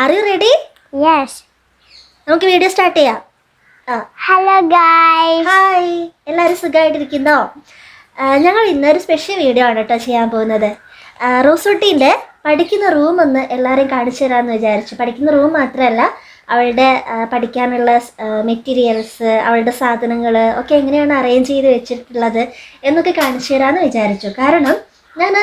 R you ready yes നമുക്ക് video start ചെയ്യാം. Hello guys hi എല്ലാവരും സുഖമായിട്ടിരിക്കുന്നോ? ഞങ്ങൾ ഇന്നൊരു സ്പെഷ്യൽ വീഡിയോ ആണ് കേട്ടോ ചെയ്യാൻ പോകുന്നത്. റോസൂട്ടീന്റെ പഠിക്കുന്ന റൂം ഒന്ന് എല്ലാവരെയും കാണിച്ചു തരാമെന്ന് വിചാരിച്ചു. പഠിക്കുന്ന റൂം മാത്രമല്ല അവളുടെ പഠിക്കാനുള്ള മെറ്റീരിയൽസ് അവളുടെ സാധനങ്ങൾ ഒക്കെ എങ്ങനെയാണ് അറേഞ്ച് ചെയ്ത് വെച്ചിട്ടുള്ളത് എന്നൊക്കെ കാണിച്ചു തരാമെന്ന് വിചാരിച്ചു. കാരണം ഞാൻ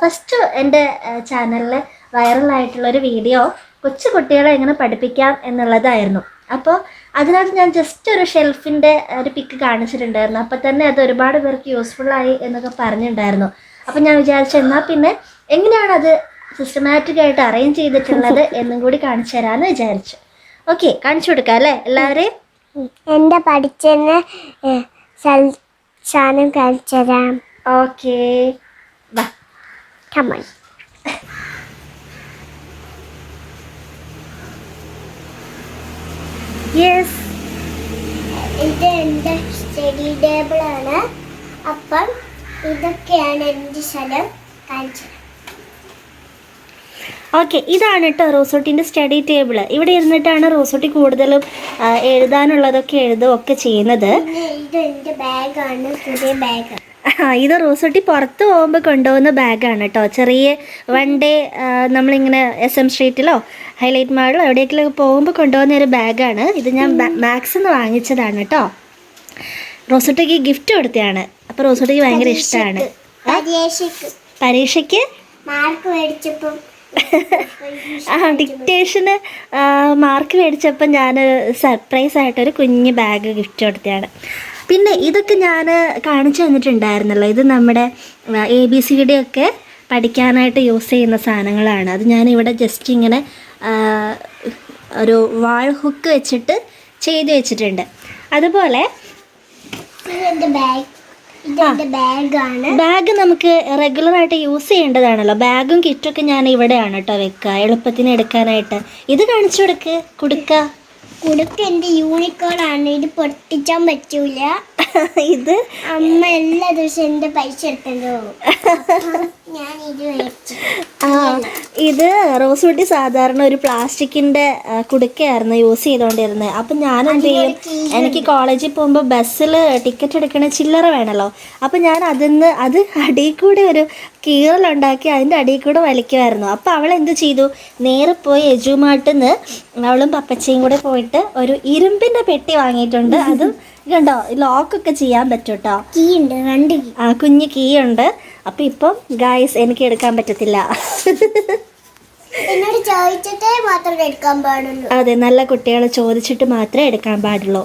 ഫസ്റ്റ് എന്റെ ചാനലിൽ വൈറലായിട്ടുള്ളൊരു വീഡിയോ കൊച്ചു കുട്ടികളെ എങ്ങനെ പഠിപ്പിക്കാം എന്നുള്ളതായിരുന്നു. അപ്പോൾ അതിനകത്ത് ഞാൻ ജസ്റ്റ് ഒരു ഷെൽഫിന്റെ ഒരു പിക്ക് കാണിച്ചിട്ടുണ്ടായിരുന്നു. അപ്പോൾ തന്നെ അത് ഒരുപാട് പേർക്ക് യൂസ്ഫുള്ളായി എന്നൊക്കെ പറഞ്ഞിട്ടുണ്ടായിരുന്നു. അപ്പോൾ ഞാൻ വിചാരിച്ചു എന്നാൽ പിന്നെ എങ്ങനെയാണ് അത് സിസ്റ്റമാറ്റിക് ആയിട്ട് അറേഞ്ച് ചെയ്തിട്ടുള്ളത് എന്നും കൂടി കാണിച്ചു തരാമെന്ന് വിചാരിച്ചു. ഓക്കെ കാണിച്ചു കൊടുക്കാം അല്ലേ എല്ലാവരെയും? എന്റെ പഠിച്ചെന്ന് സാധനം കാണിച്ചു തരാം. ഓക്കെ കമൺ യെസ് ഇത് എന്റെ സ്റ്റഡി ടേബിളാണ്. അപ്പം ഇതൊക്കെയാണ് എന്റെ സ്ഥലം കാണിച്ചു ഓക്കെ ഇതാണ് കേട്ടോ റോസോട്ടിന്റെ സ്റ്റഡി ടേബിൾ ഇവിടെ ഇരുന്നിട്ടാണ് റോസോട്ടി കൂടുതലും എഴുതാനുള്ളതൊക്കെ എഴുതുകയൊക്കെ ചെയ്യുന്നത്. ഇത് എന്റെ ബാഗാണ് പുതിയ ബാഗ് ആ, ഇത് റോസോട്ടി പുറത്ത് പോകുമ്പോൾ കൊണ്ടുപോകുന്ന ബാഗാണ് കേട്ടോ ചെറിയ വൺ ഡേ നമ്മളിങ്ങനെ എസ് എം സ്ട്രീറ്റിലോ ഹൈലൈറ്റ് മാളിലോ എവിടെയൊക്കെ പോകുമ്പോൾ കൊണ്ടുപോകുന്ന ഒരു ബാഗാണ്. ഇത് ഞാൻ മാക്സ് നിന്ന് വാങ്ങിച്ചതാണ് കേട്ടോ റോസോട്ടിക്ക് ഗിഫ്റ്റ് കൊടുത്തതാണ് അപ്പോൾ റോസോട്ടിക്ക് ഭയങ്കര ഇഷ്ടമാണ് പരീക്ഷയ്ക്ക് പരീക്ഷയ്ക്ക്? മാർക്ക് മേടിച്ചപ്പം ആ ഡിക്റ്റേഷന് മാർക്ക് മേടിച്ചപ്പോൾ ഞാൻ സർപ്രൈസ് ആയിട്ടൊരു കുഞ്ഞ് ബാഗ് ഗിഫ്റ്റ് കൊടുത്തതാണ് പിന്നെ ഇതൊക്കെ ഞാൻ കാണിച്ചു തന്നിട്ടുണ്ടായിരുന്നല്ലോ. ഇത് നമ്മുടെ എ ബി സി ഡി ഒക്കെ പഠിക്കാനായിട്ട് യൂസ് ചെയ്യുന്ന സാധനങ്ങളാണ്. അത് ഞാനിവിടെ ജസ്റ്റ് ഇങ്ങനെ ഒരു വാൾ ഹുക്ക് വെച്ചിട്ട് ചെയ്ത് വെച്ചിട്ടുണ്ട്. അതുപോലെ ബാഗ്? നമുക്ക് റെഗുലറായിട്ട് യൂസ് ചെയ്യേണ്ടതാണല്ലോ. ബാഗും കിറ്റൊക്കെ ഞാൻ ഇവിടെയാണ് കേട്ടോ വെക്കുക. എളുപ്പത്തിന് എടുക്കാനായിട്ട്. ഇത് കാണിച്ചു കൊടുക്ക്. കൊടുക്ക. കുടുക്ക് എന്റെ യൂണിക്കോൺ ആണ്. ഇത് പൊട്ടിച്ചാൻ പറ്റൂല. ഇത് അമ്മ എല്ലാ ദിവസവും എന്റെ പൈസ എടുക്കണ്ടോ ഞാൻ ഇത് ഇത് റോസ് കുട്ടി സാധാരണ ഒരു പ്ലാസ്റ്റിക്കിന്റെ കുടുക്കയായിരുന്നു യൂസ് ചെയ്തുകൊണ്ടിരുന്നത് അപ്പം ഞാൻ എന്ത് ചെയ്യും? എനിക്ക് കോളേജിൽ പോകുമ്പോൾ ബസ്സിൽ ടിക്കറ്റ് എടുക്കണ ചില്ലറ വേണല്ലോ. അപ്പം ഞാൻ അതിന്ന് അത് അടിയിൽ കൂടെ ഒരു കീറലുണ്ടാക്കി അതിന്റെ അടിയിൽ കൂടെ വലിക്കുമായിരുന്നു അപ്പോൾ അവൾ എന്ത് ചെയ്തു? നേരെ പോയി യജുമാട്ടിന്ന് നിന്ന് അവളും പപ്പച്ചയും കൂടെ പോയിട്ട് ഒരു ഇരുമ്പിന്റെ പെട്ടി വാങ്ങിയിട്ടുണ്ട്. അതും കണ്ടോ ലോക്കൊക്കെ ചെയ്യാൻ പറ്റും കേട്ടോ കീ ഉണ്ട് രണ്ട് കീ. ആ കുഞ്ഞ് കീ ഉണ്ട് അപ്പം ഇപ്പം ഗായ്സ് എനിക്ക് എടുക്കാൻ പറ്റത്തില്ല. എന്നോട് ചോദിച്ചിട്ടേ മാത്രം എടുക്കാൻ പാടുള്ളൂ. അതെ നല്ല കുട്ടികളെ ചോദിച്ചിട്ട് മാത്രമേ എടുക്കാൻ പാടുള്ളൂ.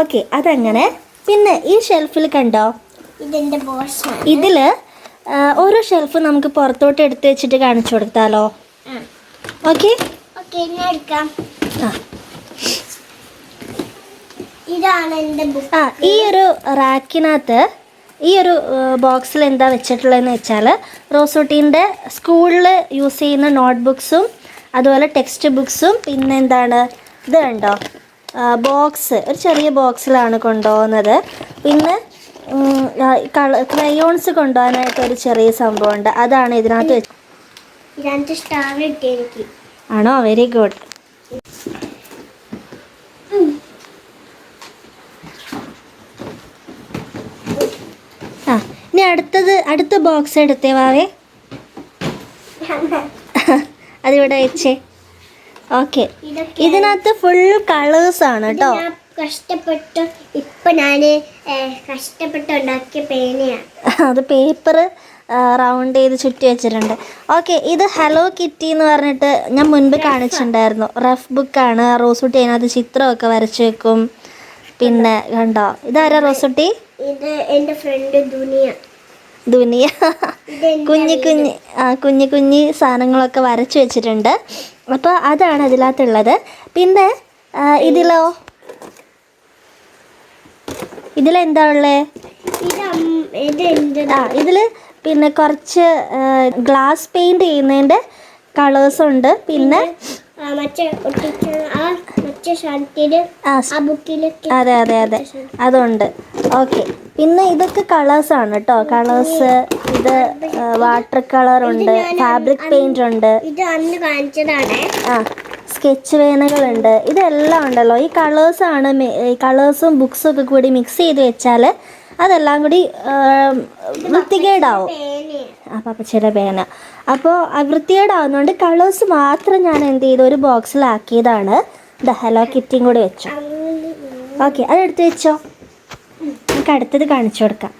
ഓക്കെ അതങ്ങനെ. പിന്നെ ഈ ഷെൽഫിൽ കണ്ടോ? ബോസാണ് ഇതിൽ ഓരോ ഷെൽഫ് നമുക്ക് പുറത്തോട്ട് എടുത്ത് വെച്ചിട്ട് കാണിച്ചു കൊടുത്താലോ? ഓക്കെ ഓക്കെ ഞാൻ എടുക്കാം. ആ. ഇതാണ് എന്റെ ബുക്ക് ആ ഈ ഒരു റാക്കിനകത്ത് ഈ ഒരു ബോക്സിൽ എന്താ വെച്ചിട്ടുള്ളതെന്ന് വെച്ചാൽ റോസൂട്ടീന്റെ സ്കൂളിൽ യൂസ് ചെയ്യുന്ന നോട്ട് ബുക്സും അതുപോലെ ടെക്സ്റ്റ് ബുക്സും പിന്നെ എന്താണ്? ഇത് കണ്ടോ? ബോക്സ് ഒരു ചെറിയ ബോക്സിലാണ് കൊണ്ടുപോകുന്നത്. പിന്നെ കള ക്രയോൺസ് കൊണ്ടുപോകാനായിട്ട് ഒരു ചെറിയ സംഭവമുണ്ട്. അതാണ് ഇതിനകത്ത് വെച്ച് ആണോ? വെരി ഗുഡ് ആ ഇനി അടുത്തത് അടുത്ത ബോക്സ് എടുത്തേ വാവേ. അതിവിടെ വെച്ചേ. ഓക്കെ. ഇതിനകത്ത് ഫുൾ കളേഴ്സ് ആണ് കേട്ടോ ഞാൻ കഷ്ടപ്പെട്ട് ഇപ്പൊ ഞാൻ ഏഹ്, കഷ്ടപ്പെട്ട് ഉണ്ടാക്കിയ പേനയാണ് അത് പേപ്പർ റൗണ്ട് ചെയ്ത് ചുറ്റി വെച്ചിട്ടുണ്ട്. ഓക്കെ ഇത് ഹലോ കിറ്റി എന്ന് പറഞ്ഞിട്ട് ഞാൻ മുൻപ് കാണിച്ചിട്ടുണ്ടായിരുന്നു. റഫ് ബുക്കാണ് റോസുട്ടി അതിനകത്ത് ചിത്രമൊക്കെ വരച്ചു വെക്കും. പിന്നെ കണ്ടോ? ഇതാരാ റോസുട്ടി? ഇത് എന്റെ ഫ്രണ്ട് ദുനിയ. ദുനിയ. കുഞ്ഞു കുഞ്ഞ് കുഞ്ഞി കുഞ്ഞി ആ കുഞ്ഞി കുഞ്ഞി സാധനങ്ങളൊക്കെ വരച്ചു വെച്ചിട്ടുണ്ട്. അപ്പോൾ അതാണ് ഇതിനകത്തുള്ളത് പിന്നെ ഇതിലോ? ഇതിലെന്താ ഉള്ളേ? ഇത് അമ്മ- ഇത് ആ ഇതിൽ പിന്നെ കുറച്ച് ഗ്ലാസ് പെയിന്റ് ചെയ്യുന്നതിന്റെ കളേഴ്സ് ഉണ്ട്. പിന്നെ മറ്റേ ആ മറ്റേ ഷർട്ടിൽ ആ ബുക്കിലൊക്കെ അതെ അതെ അതെ. അതുണ്ട്. ഓക്കെ. പിന്നെ ഇതൊക്കെ കളേഴ്സ് ആണ് കേട്ടോ. കളേഴ്സ് ഇത് വാട്ടർ കളർ ഉണ്ട് ഫാബ്രിക് പെയിന്റ് ഉണ്ട്. ഇത് അന്ന് കാണിച്ചതാണ്. ആ സ്കെച്ച് പേനകളുണ്ട് ഇതെല്ലാം ഉണ്ടല്ലോ. ഈ കളേഴ്സ് ആണ് ഈ കളേഴ്സും ബുക്സും ഒക്കെ കൂടി മിക്സ് ചെയ്ത് വെച്ചാൽ അതെല്ലാം കൂടി വൃത്തികേടാവും. ആ പപ്പച്ചയുടെ പേന. അപ്പോൾ ആ വൃത്തികേടാവുന്നതുകൊണ്ട് കളേഴ്സ് മാത്രം ഞാൻ എന്ത് ചെയ്തു? ഒരു ബോക്സിലാക്കിയതാണ്. ദ ഹലോ കിറ്റിയും കൂടി വെച്ചു. ഓക്കെ അതെടുത്ത് വെച്ചോ. നമുക്ക് അടുത്തത് കാണിച്ചു കൊടുക്കാം.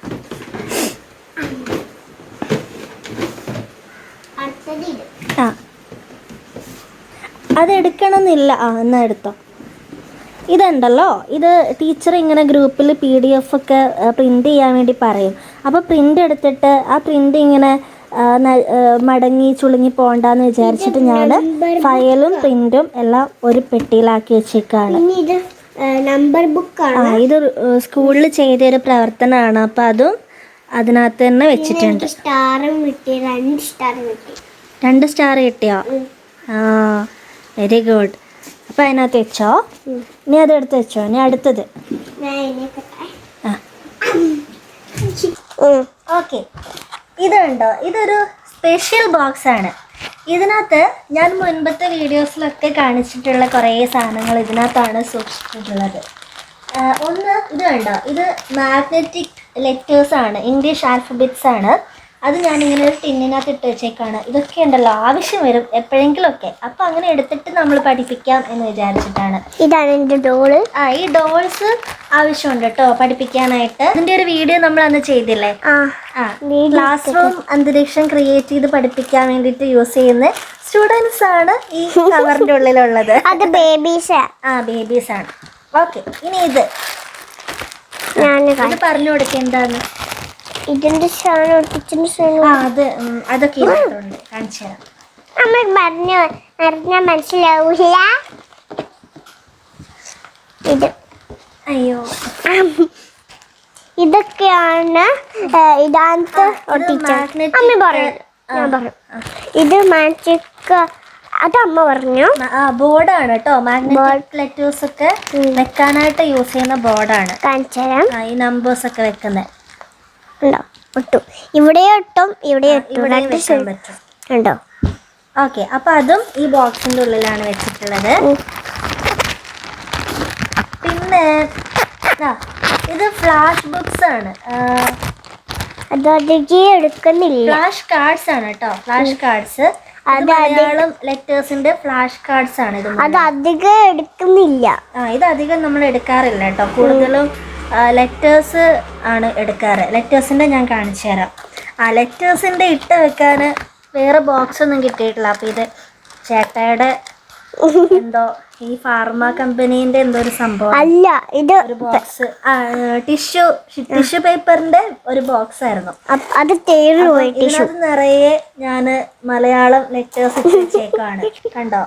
ആ. അതെടുക്കണമെന്നില്ല ആ എന്നാ എടുത്തോ. ഇതുണ്ടല്ലോ. ഇത് ടീച്ചർ ഇങ്ങനെ ഗ്രൂപ്പിൽ പി ഡി എഫ് ഒക്കെ പ്രിന്റ് ചെയ്യാൻ വേണ്ടി പറയും. അപ്പോൾ പ്രിന്റ് എടുത്തിട്ട് ആ പ്രിന്റ് ഇങ്ങനെ മടങ്ങി ചുളുങ്ങി പോകണ്ടെന്ന് വിചാരിച്ചിട്ട് ഞാൻ ഫയലും പ്രിന്റും എല്ലാം ഒരു പെട്ടിയിലാക്കി വെച്ചേക്കാണ്. നമ്പർ ബുക്കാണ് ഇത് സ്കൂളിൽ ചെയ്തൊരു പ്രവർത്തനമാണ്. അപ്പോൾ അതും അതിനകത്ത് തന്നെ വെച്ചിട്ടുണ്ട്. സ്റ്റാറും കിട്ടി രണ്ട് സ്റ്റാർ കിട്ടി. രണ്ട് സ്റ്റാർ കിട്ടിയോ? ആ വെരി ഗുഡ് അപ്പോൾ അതിനകത്ത് വെച്ചോ. നീ ഇനി അത് എടുത്ത് വെച്ചോ ഇനി അടുത്തത്. ഓക്കെ. ഇതുണ്ടോ ഇതൊരു സ്പെഷ്യൽ ബോക്സ് ആണ്. ഇതിനകത്ത് ഞാൻ മുൻപത്തെ വീഡിയോസിലൊക്കെ കാണിച്ചിട്ടുള്ള കുറേ സാധനങ്ങൾ ഇതിനകത്താണ് സൂക്ഷിച്ചിട്ടുള്ളത്. ഒന്ന് ഇത് കണ്ടോ? ഇത് മാഗ്നറ്റിക് ലെറ്റേഴ്സ് ആണ്. ഇംഗ്ലീഷ് ആൽഫബറ്റ്സ് ആണ്. അത് ഞാനിങ്ങനെ ഒരു ടിന്നിനകത്ത് ഇട്ട് വെച്ചേക്കാണ്. ഇതൊക്കെ ഉണ്ടല്ലോ ആവശ്യം വരും എപ്പോഴെങ്കിലുമൊക്കെ. അപ്പോൾ അങ്ങനെ എടുത്തിട്ട് നമ്മൾ പഠിപ്പിക്കാം എന്ന് വിചാരിച്ചിട്ടാണ്. ഇതാണ് എന്റെ ഡോൾ ആ ഈ ഡോൾസ് ആവശ്യമുണ്ട് കേട്ടോ പഠിപ്പിക്കാനായിട്ട്. ഇതിന്റെ ഒരു വീഡിയോ നമ്മൾ അന്ന് ചെയ്തില്ലേ? ആ ക്ലാസ് റൂം അന്തരീക്ഷം ക്രിയേറ്റ് ചെയ്ത് പഠിപ്പിക്കാൻ വേണ്ടിയിട്ട് യൂസ് ചെയ്യുന്ന സ്റ്റുഡൻസ് ആണ് ഈ കവറിന്റെ ഉള്ളിലുള്ളത്. അത് ബേബീസ് ആ. ബേബീസ് ആണ്. ഓക്കെ ഇനി ഇത്. ഞാൻ പറഞ്ഞു കൊടുക്കുക എന്താന്ന്. ഇതിന്റെ സാധനം ഒട്ടിച്ചിന്റെ സാധനം ആ അത് അതൊക്കെ ഇതിനകത്തുണ്ട്. കാണിച്ചു തരാം. നമ്മൾ പറഞ്ഞു അറിഞ്ഞാൽ മനസ്സിലാവൂല. ഇത്. അയ്യോ. ഇതൊക്കെയാണ് ഇതാനത്ത് ഒട്ടിച്ചത്. അമ്മ പറഞ്ഞു ഞാൻ പറഞ്ഞു ഇത് മാജിക് അത് അമ്മ പറഞ്ഞു? ബോർഡാണ് കേട്ടോ. മാഗ്നറ്റിക് ലെറ്റേഴ്സ് ഒക്കെ വെക്കാനായിട്ട് യൂസ് ചെയ്യുന്ന ബോർഡാണ്. കാണിച്ചു തരാം. ഈ നമ്പേഴ്സ് ഒക്കെ വെക്കുന്നത് ഉണ്ടോ? ഒട്ടും. ഇവിടെ ഒട്ടും ഇവിടെ ഒട്ടും. ഉണ്ടോ? ഓക്കെ അപ്പൊ അതും ഈ ബോക്സിന്റെ ഉള്ളിലാണ് വെച്ചിട്ടുള്ളത്. പിന്നെ ഇത് ഫ്ലാഷ് ബുക്സ് ആണ്. അത് അധികം എടുക്കുന്നില്ല. ഫ്ലാഷ് കാർഡ്സ് ആണ് കേട്ടോ ഫ്ലാഷ് കാർഡ്സ്. അത് മലയാളം ലെറ്റേഴ്സിന്റെ ഫ്ലാഷ് കാർഡ്സ് ആണ് ഇത് അത് അധികം എടുക്കുന്നില്ല. ആ ഇത് അധികം നമ്മൾ എടുക്കാറില്ല കേട്ടോ കൂടുതലും ലെറ്റേഴ്സ് ആണ് എടുക്കാറ്. ലെറ്റേഴ്സിന്റെ ഞാൻ കാണിച്ചു തരാം. ആ ലെറ്റേഴ്സിന്റെ ഇട്ട് വെക്കാൻ വേറെ ബോക്സ് ഒന്നും കിട്ടിയിട്ടില്ല. അപ്പോൾ ഇത് ചേട്ടയുടെ എന്തോ ഈ ഫാർമ കമ്പനീന്റെ എന്തോ ഒരു സംഭവം. അല്ല ഇത് ഒരു ബോക്സ് ടിഷ്യൂ ടിഷ്യൂ പേപ്പറിന്റെ ഒരു ബോക്സ് ആയിരുന്നു. അത് ഇതിനകത്ത് നിറയെ ഞാൻ മലയാളം ലെറ്റേഴ്സ് വെച്ചേക്കാണ് കണ്ടോ?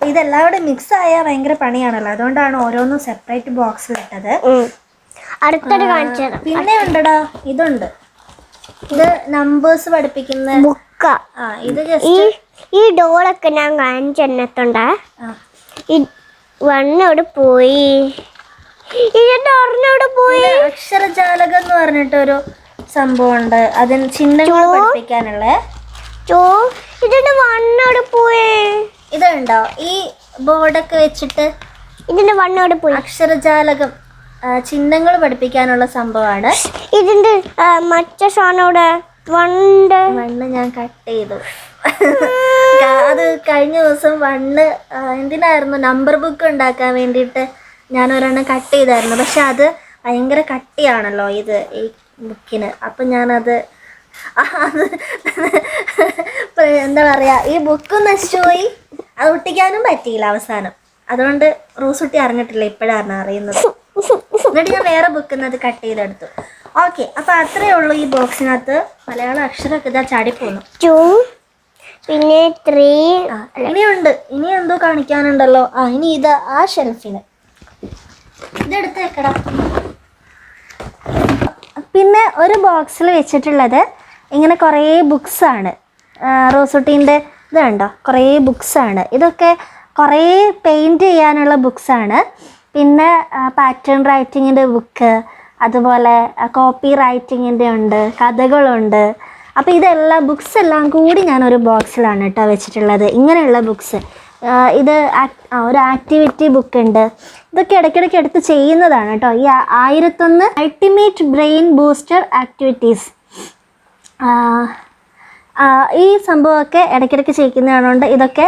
അപ്പൊ ഇതെല്ലാം കൂടെ മിക്സ് ആയാൽ ഭയങ്കര പണിയാണല്ലോ. അതുകൊണ്ടാണ് ഓരോന്നും സെപ്പറേറ്റ് ബോക്സിൽ ഇട്ടത്. അടുത്തത് കാണിച്ചു പിന്നെ ഉണ്ടടാ ഇതുണ്ട്. ഇത് നമ്പേഴ്സ് പഠിപ്പിക്കുന്ന ബുക്ക ആ ഇത് ഈ ജസ്റ്റ് ഈ ഡോളൊക്കെ ഞാൻ കാണിച്ചെന്നത്തുണ്ട് വണ്ണോട് പോയി. ഇതിന്റെ ഒരെണ്ണോട് പോയി. അക്ഷരജാലകം എന്ന് പറഞ്ഞിട്ടൊരു സംഭവമുണ്ട്. അതിന് ചിഹ്നങ്ങൾ. പഠിപ്പിക്കാനുള്ള. ഇതിന്റെ വണ്ണോട് പോയി. ഇതുണ്ടോ? ഈ ബോർഡൊക്കെ വെച്ചിട്ട് ഇതിന്റെ വണ്ണോട് പോയി. അക്ഷരജാലകം ചിഹ്നങ്ങൾ പഠിപ്പിക്കാനുള്ള സംഭവമാണ്. ഇതിന്റെ മറ്റേ സാധനോട് വണ്ട്. വണ്ണ് ഞാൻ കട്ട് ചെയ്തു. അത് കഴിഞ്ഞ ദിവസം വണ്ണ് എന്തിനായിരുന്നു? നമ്പർ ബുക്ക് ഉണ്ടാക്കാൻ വേണ്ടിയിട്ട് ഞാൻ ഒരെണ്ണം കട്ട് ചെയ്തായിരുന്നു. പക്ഷെ അത് ഭയങ്കര കട്ടിയാണല്ലോ ഇത് ഈ ബുക്കിന്. അപ്പം ഞാനത് അത് എന്താ പറയുക ഈ ബുക്ക് നശിച്ചുപോയി അത് ഒട്ടിക്കാനും പറ്റിയില്ല അവസാനം. അതുകൊണ്ട് റോസുട്ടി അറിഞ്ഞിട്ടില്ല ഇപ്പോഴാണ് അറിയുന്നത്. എന്നിട്ട് ഞാൻ വേറെ ബുക്കിൽ അത് കട്ട് ചെയ്തെടുത്തു. ഓക്കെ അപ്പൊ അത്രേ ഉള്ളൂ ഈ ബോക്സിനകത്ത് മലയാളം അക്ഷരമൊക്കെ ഇതാ ചാടിപ്പോന്നു. ടു പിന്നെ ത്രീ ഇനിയുണ്ട്. ഇനി എന്തോ കാണിക്കാനുണ്ടല്ലോ. ആ ഇനി ഇത് ആ ഷെൽഫിന് ഇതെടുത്ത് വെക്കടാ. പിന്നെ ഒരു ബോക്സിൽ വെച്ചിട്ടുള്ളത് ഇങ്ങനെ കുറേ ബുക്സാണ് ആണ്. റോസുട്ടീന്റെ ഇത് കണ്ടോ കുറേ ബുക്സാണ് ഇതൊക്കെ കുറേ പെയിന്റ് ചെയ്യാനുള്ള ബുക്സാണ് പിന്നെ പാറ്റേൺ റൈറ്റിങ്ങിന്റെ ബുക്ക് അതുപോലെ കോപ്പി റൈറ്റിങ്ങിന്റെ ഉണ്ട് കഥകളുണ്ട്. അപ്പോൾ ഇതെല്ലാം ബുക്സ് എല്ലാം കൂടി ഞാനൊരു ബോക്സിലാണ് കേട്ടോ വെച്ചിട്ടുള്ളത്. ഇങ്ങനെയുള്ള ബുക്സ് ഇത് ഒരു ആക്ടിവിറ്റി ബുക്ക് ഉണ്ട്. ഇതൊക്കെ ഇടയ്ക്കിടയ്ക്ക് എടുത്ത് ചെയ്യുന്നതാണ് കേട്ടോ ഈ ആയിരത്തൊന്ന് അൾട്ടിമേറ്റ് ബ്രെയിൻ ബൂസ്റ്റർ ആക്ടിവിറ്റീസ് ഈ സംഭവമൊക്കെ ഇടയ്ക്കിടയ്ക്ക് ചെയ്യിക്കുന്നതുകൊണ്ട് ഇതൊക്കെ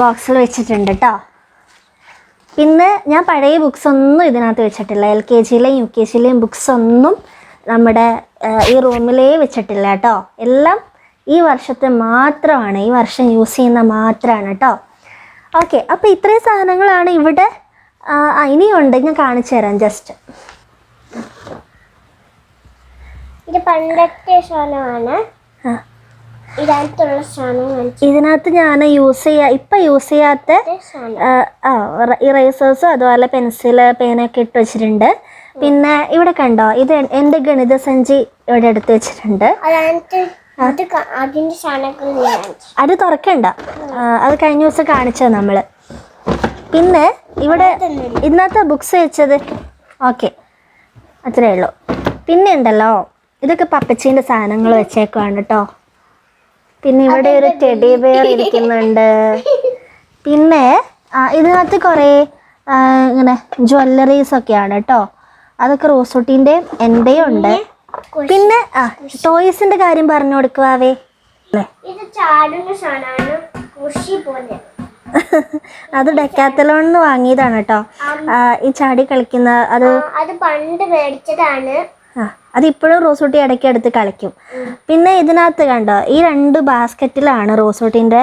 ബോക്സിൽ വെച്ചിട്ടുണ്ട് കേട്ടോ പിന്നെ ഞാൻ പഴയ ബുക്സ് ഒന്നും ഇതിനകത്ത് വെച്ചിട്ടില്ല. എൽ കെ ജിയിലെയും യു കെ ജിയിലെയും ബുക്സ് ഒന്നും നമ്മുടെ ഈ റൂമിലേ വെച്ചിട്ടില്ല കേട്ടോ എല്ലാം ഈ വർഷത്തെ മാത്രമാണ്. ഈ വർഷം യൂസ് ചെയ്യുന്ന മാത്രമാണ് കേട്ടോ ഓക്കെ അപ്പോൾ ഇത്രയും സാധനങ്ങളാണ് ഇവിടെ അതിനെയുണ്ട് ഞാൻ കാണിച്ചു തരാം ജസ്റ്റ് ഇത് പണ്ടത്തെ സാധനമാണ്. ഇതിനകത്തുള്ള സാധനം കാണിച്ച ഇതിനകത്ത് ഞാൻ യൂസ് ചെയ്യാ ഇപ്പം യൂസ് ചെയ്യാത്ത ആ, ഇറേസേഴ്സും അതുപോലെ പെൻസിൽ പേനൊക്കെ ഇട്ട് വെച്ചിട്ടുണ്ട്. പിന്നെ ഇവിടെ കണ്ടോ ഇത് എന്റെ ഗണിത സഞ്ചി ഇവിടെ എടുത്ത് വെച്ചിട്ടുണ്ട്. അത് തുറക്കണ്ട. അത് കഴിഞ്ഞ ദിവസം കാണിച്ചത് നമ്മൾ പിന്നെ ഇവിടെ ഇന്നത്തെ ബുക്സ് വെച്ചത് ഓക്കെ അത്രേ ഉള്ളൂ. പിന്നെ ഉണ്ടല്ലോ ഇതൊക്കെ പപ്പച്ചീന്റെ സാധനങ്ങൾ വെച്ചേക്കുവാണ് കേട്ടോ പിന്നെ ഇവിടെ ഒരു ടെഡി ബെയർ ഇരിക്കുന്നുണ്ട്. പിന്നെ ഇതിനകത്ത് കുറേ ഇങ്ങനെ ജ്വല്ലറീസ് ഒക്കെയാണ് കേട്ടോ അതൊക്കെ റോസൂട്ടിന്റെയും എന്റെയും ഉണ്ട്. പിന്നെ ആ ടോയ്സിന്റെ കാര്യം പറഞ്ഞു കൊടുക്കുവാവേ. പോലെ. അത് ഡെക്കാത്തലോണിന്ന് വാങ്ങിയതാണ് കേട്ടോ ഈ ചാടി കളിക്കുന്ന അത് അത് പണ്ട് മേടിച്ചതാണ്. അതിപ്പോഴും റോസൂട്ടി ഇടയ്ക്ക് എടുത്ത് കളിക്കും. പിന്നെ ഇതിനകത്ത് കണ്ടോ ഈ രണ്ട് ബാസ്ക്കറ്റിലാണ് റോസൂട്ടിന്റെ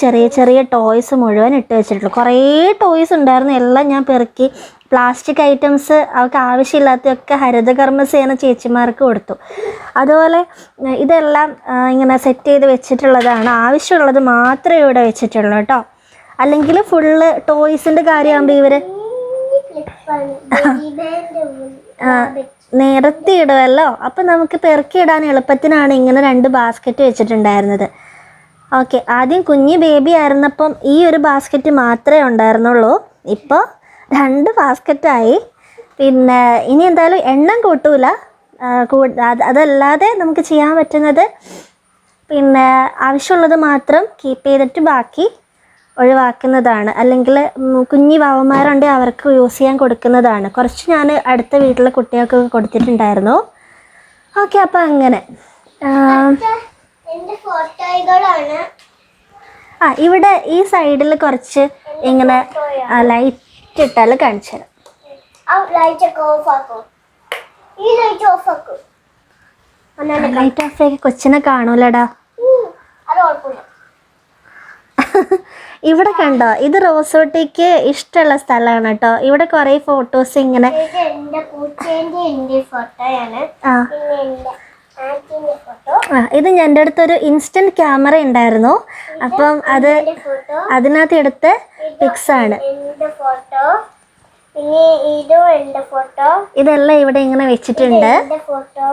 ചെറിയ ചെറിയ ടോയ്സ് മുഴുവൻ ഇട്ട് വെച്ചിട്ടുള്ളത്. കുറേ ടോയ്സ് ഉണ്ടായിരുന്നു എല്ലാം ഞാൻ പെറുക്കി പ്ലാസ്റ്റിക് ഐറ്റംസ് അവർക്ക് ആവശ്യമില്ലാത്തതൊക്കെ ഹരിതകർമ്മ സേന ചേച്ചിമാർക്ക് കൊടുത്തു. അതുപോലെ ഇതെല്ലാം ഇങ്ങനെ സെറ്റ് ചെയ്ത് വെച്ചിട്ടുള്ളതാണ്. ആവശ്യമുള്ളത് മാത്രമേ ഇവിടെ വെച്ചിട്ടുള്ളൂ കേട്ടോ. അല്ലെങ്കിൽ ഫുള്ള് ടോയ്സിന്റെ കാര്യമാകുമ്പോൾ ഇവർ ക്ലിപ്പാണ് ബേബിയുടെ ഉള്ളിൽ. നേരത്തെ ഇടുമല്ലോ അപ്പം നമുക്ക് പെറുക്കി ഇടാൻ എളുപ്പത്തിനാണ് ഇങ്ങനെ രണ്ട് ബാസ്ക്കറ്റ് വെച്ചിട്ടുണ്ടായിരുന്നത്. ഓക്കെ ആദ്യം കുഞ്ഞ് ബേബി ആയിരുന്നപ്പം ഈ ഒരു ബാസ്ക്കറ്റ് മാത്രമേ ഉണ്ടായിരുന്നുള്ളൂ. ഇപ്പോൾ രണ്ട് ബാസ്ക്കറ്റായി പിന്നെ ഇനി എന്തായാലും എണ്ണം കൂട്ടൂല. അതല്ലാതെ നമുക്ക് ചെയ്യാൻ പറ്റുന്നത് പിന്നെ ആവശ്യമുള്ളത് മാത്രം കീപ്പ് ചെയ്തിട്ട് ബാക്കി ഒഴിവാക്കുന്നതാണ്. അല്ലെങ്കിൽ കുഞ്ഞി വാവന്മാരുണ്ട് അവർക്ക് യൂസ് ചെയ്യാൻ കൊടുക്കുന്നതാണ്. കുറച്ച് ഞാൻ അടുത്ത വീട്ടിലെ കുട്ടികൾക്ക് കൊടുത്തിട്ടുണ്ടായിരുന്നു. ഓക്കെ അപ്പം അങ്ങനെ. ആ, ഇവിടെ ഈ സൈഡിൽ കുറച്ച് ഇങ്ങനെ ലൈറ്റ് ഇട്ടാൽ കാണിച്ചു തരാം. ലൈറ്റ് ഓഫ് ആക്കും കൊച്ചിനെ കാണൂലടാ. ഉം, അത് കുഴപ്പമില്ല ഇവിടെ കണ്ടോ? ഇത് റോസോട്ടിക്ക് ഇഷ്ടമുള്ള സ്ഥലമാണ് കേട്ടോ. ഇവിടെ കുറേ ഫോട്ടോസ് ഇങ്ങനെ ഇത് എന്റെ അടുത്തൊരു ഇൻസ്റ്റന്റ് ക്യാമറ ഉണ്ടായിരുന്നു. അപ്പം അത് അതിനകത്ത് എടുത്ത് പിക്സ് ആണ്. എന്റെ ഫോട്ടോ. പിന്നെ ഇതും എന്റെ ഫോട്ടോ. ഇതെല്ലാം ഇവിടെ ഇങ്ങനെ വെച്ചിട്ടുണ്ട്. ഫോട്ടോ.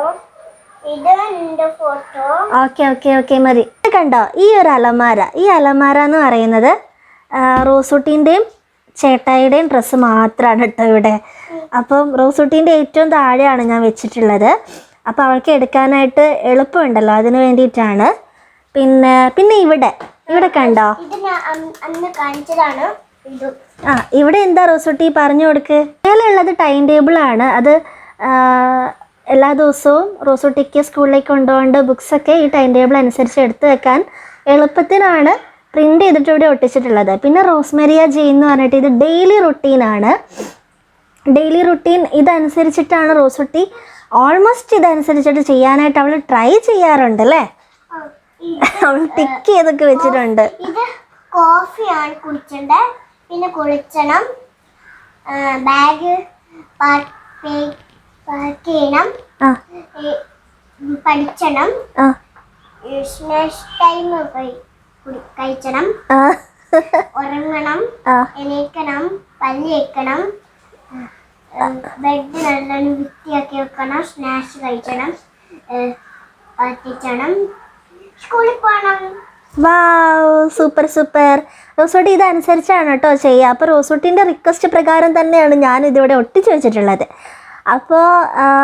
ഓക്കെ ഓക്കെ ഓക്കെ മതി. കണ്ടോ? ഈ ഒരു അലമാര. ഈ അലമാര എന്ന് പറയുന്നത് റോസൂട്ടിന്റെയും ചേട്ടായിയുടെയും ഡ്രസ്സ് മാത്രമാണ് കേട്ടോ ഇവിടെ. അപ്പം റോസൂട്ടിന്റെ ഏറ്റവും താഴെയാണ് ഞാൻ വെച്ചിട്ടുള്ളത്. അപ്പോൾ അവൾക്ക് എടുക്കാനായിട്ട് എളുപ്പമുണ്ടല്ലോ അതിന് വേണ്ടിയിട്ടാണ്. പിന്നെ പിന്നെ ഇവിടെ ഇവിടെ കണ്ടോ? ആ ഇവിടെ എന്താ റോസുട്ടി പറഞ്ഞു കൊടുക്ക്? മേലുള്ളത് ടൈം ടേബിൾ ആണ് അത് എല്ലാ ദിവസവും റോസുട്ടിക്ക് സ്കൂളിലേക്ക് കൊണ്ടുപോകേണ്ട ബുക്സൊക്കെ ഈ ടൈം ടേബിൾ അനുസരിച്ച് എടുത്തു വെക്കാൻ എളുപ്പത്തിനാണ് പ്രിന്റ് ചെയ്തിട്ട് ഇവിടെ ഒട്ടിച്ചിട്ടുള്ളത്. പിന്നെ റോസ്മെരിയ ജെയിൻ എന്ന് പറഞ്ഞിട്ട് ഇത് ഡെയിലി റുട്ടീനാണ് ഡെയിലി റുട്ടീൻ ഇതനുസരിച്ചിട്ടാണ് റോസുട്ടി ഓൾമോസ്റ്റ് ഇതനുസരിച്ചിട്ട് ചെയ്യാനായിട്ട് അവൾ ട്രൈ ചെയ്യാറുണ്ട് അല്ലേ? അവൾ ടിക്ക് ചെയ്തൊക്കെ വെച്ചിട്ടുണ്ട്. ഇത് കോഫിയാണ് കുടിച്ചത് പിന്നെ കുളിച്ചണം. ബാഗ് ചെയ്യണം പഠിച്ചണം. ടൈം കഴിച്ചണം. ഉറങ്ങണം. എണീക്കണം. പല്ലിയേക്കണം ബെഡ് നല്ലോണം വൃത്തിയാക്കി വെക്കണം. സ്നാക്സ് കഴിക്കണം. പഠിക്കണം സ്കൂളിൽ പോകണം വാവ് സൂപ്പർ സൂപ്പർ. റോസോട്ടി ഇതനുസരിച്ചാണ് കേട്ടോ ചെയ്യുക. അപ്പോൾ റോസോട്ടിന്റെ റിക്വസ്റ്റ് പ്രകാരം തന്നെയാണ് ഞാൻ ഇതിവിടെ ഒട്ടിച്ച് വെച്ചിട്ടുള്ളത്. അപ്പോൾ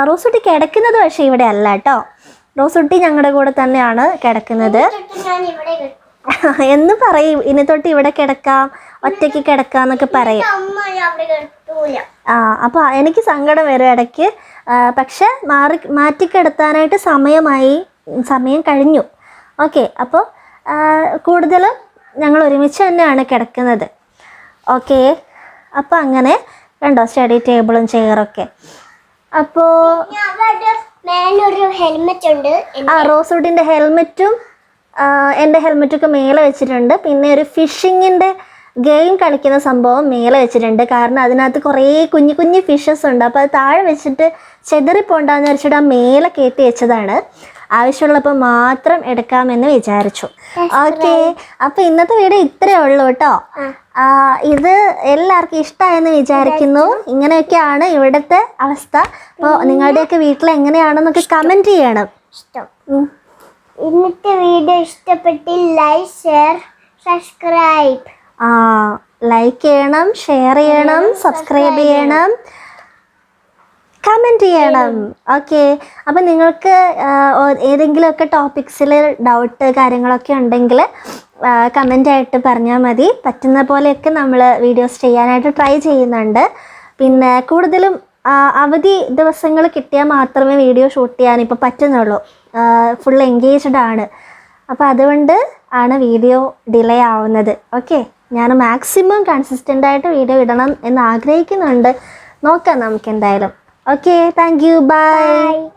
റോസുട്ടി കിടക്കുന്നത് പക്ഷേ ഇവിടെ അല്ല കേട്ടോ റോസുട്ടി ഞങ്ങളുടെ കൂടെ തന്നെയാണ് കിടക്കുന്നത്. എന്ന് പറയും ഇനി തൊട്ട് ഇവിടെ കിടക്കാം ഒറ്റയ്ക്ക് കിടക്കാം എന്നൊക്കെ പറയും ആ അപ്പോൾ എനിക്ക് സങ്കടം വരും ഇടയ്ക്ക്. പക്ഷെ മാറി മാറ്റിക്കിടത്താനായിട്ട് സമയമായി സമയം കഴിഞ്ഞു. ഓക്കെ അപ്പോൾ കൂടുതലും ഞങ്ങൾ ഒരുമിച്ച് തന്നെയാണ് കിടക്കുന്നത്. ഓക്കെ അപ്പോൾ അങ്ങനെ കണ്ടോ സ്റ്റഡി ടേബിളും ചെയറൊക്കെ. മേലൊരു ഹെൽമെറ്റ് ഉണ്ട്. ആ റോസൂട്ടിന്റെ ഹെൽമെറ്റും എന്റെ ഹെൽമെറ്റൊക്കെ മേലെ വെച്ചിട്ടുണ്ട്. പിന്നെ ഒരു ഫിഷിങ്ങിന്റെ ഗെയിം കളിക്കുന്ന സംഭവം മേലെ വെച്ചിട്ടുണ്ട്. കാരണം അതിനകത്ത് കുറേ കുഞ്ഞു കുഞ്ഞു ഫിഷസ് ഉണ്ട്. അപ്പോൾ അത് താഴെ വെച്ചിട്ട് ചെതറിപ്പോണ്ടാന്ന് വെച്ചിട്ട് ആ മേലെ കയറ്റി വെച്ചതാണ്. ആവശ്യമുള്ളപ്പോൾ മാത്രം എടുക്കാമെന്ന് വിചാരിച്ചു. ഓക്കെ. അപ്പോൾ ഇന്നത്തെ വീഡിയോ ഇത്രേ ഉള്ളൂ കേട്ടോ. ഇത് എല്ലാവർക്കും ഇഷ്ടമായെന്ന് വിചാരിക്കുന്നു. ഇങ്ങനെയൊക്കെയാണ് ഇവിടുത്തെ അവസ്ഥ. അപ്പോൾ നിങ്ങളുടെയൊക്കെ വീട്ടിൽ എങ്ങനെയാണെന്നൊക്കെ കമന്റ് ചെയ്യണം. ഇന്നത്തെ വീഡിയോ ഇഷ്ടപ്പെട്ടിൽ ലൈക്ക് ഷെയർ സബ്സ്ക്രൈബ് ആ ലൈക്ക് ചെയ്യണം ഷെയർ ചെയ്യണം സബ്സ്ക്രൈബ് ചെയ്യണം. കമന്റ് ചെയ്യണം. ഓക്കെ അപ്പം നിങ്ങൾക്ക് ഏതെങ്കിലും ഒക്കെ ഏതെങ്കിലുമൊക്കെ ടോപ്പിക്സിൽ ഡൗട്ട് കാര്യങ്ങളൊക്കെ ഉണ്ടെങ്കിൽ കമന്റ് ആയിട്ട് പറഞ്ഞാൽ മതി. പറ്റുന്ന പോലെയൊക്കെ നമ്മൾ വീഡിയോസ് ചെയ്യാനായിട്ട് ട്രൈ ചെയ്യുന്നുണ്ട്. പിന്നെ കൂടുതലും അവധി ദിവസങ്ങൾ കിട്ടിയാൽ മാത്രമേ വീഡിയോ ഷൂട്ട് ചെയ്യാൻ ഇപ്പോൾ പറ്റുന്നുള്ളൂ. ഫുൾ എൻഗേജ്ഡ് ആണ്. അപ്പോൾ അതുകൊണ്ട് ആണ് വീഡിയോ ഡിലേ ആവുന്നത്. ഓക്കെ ഞാൻ മാക്സിമം കൺസിസ്റ്റന്റ് ആയിട്ട് വീഡിയോ ഇടണം എന്ന് ആഗ്രഹിക്കുന്നുണ്ട്. നോക്കാം നമുക്ക് എന്തായാലും. Okay thank you by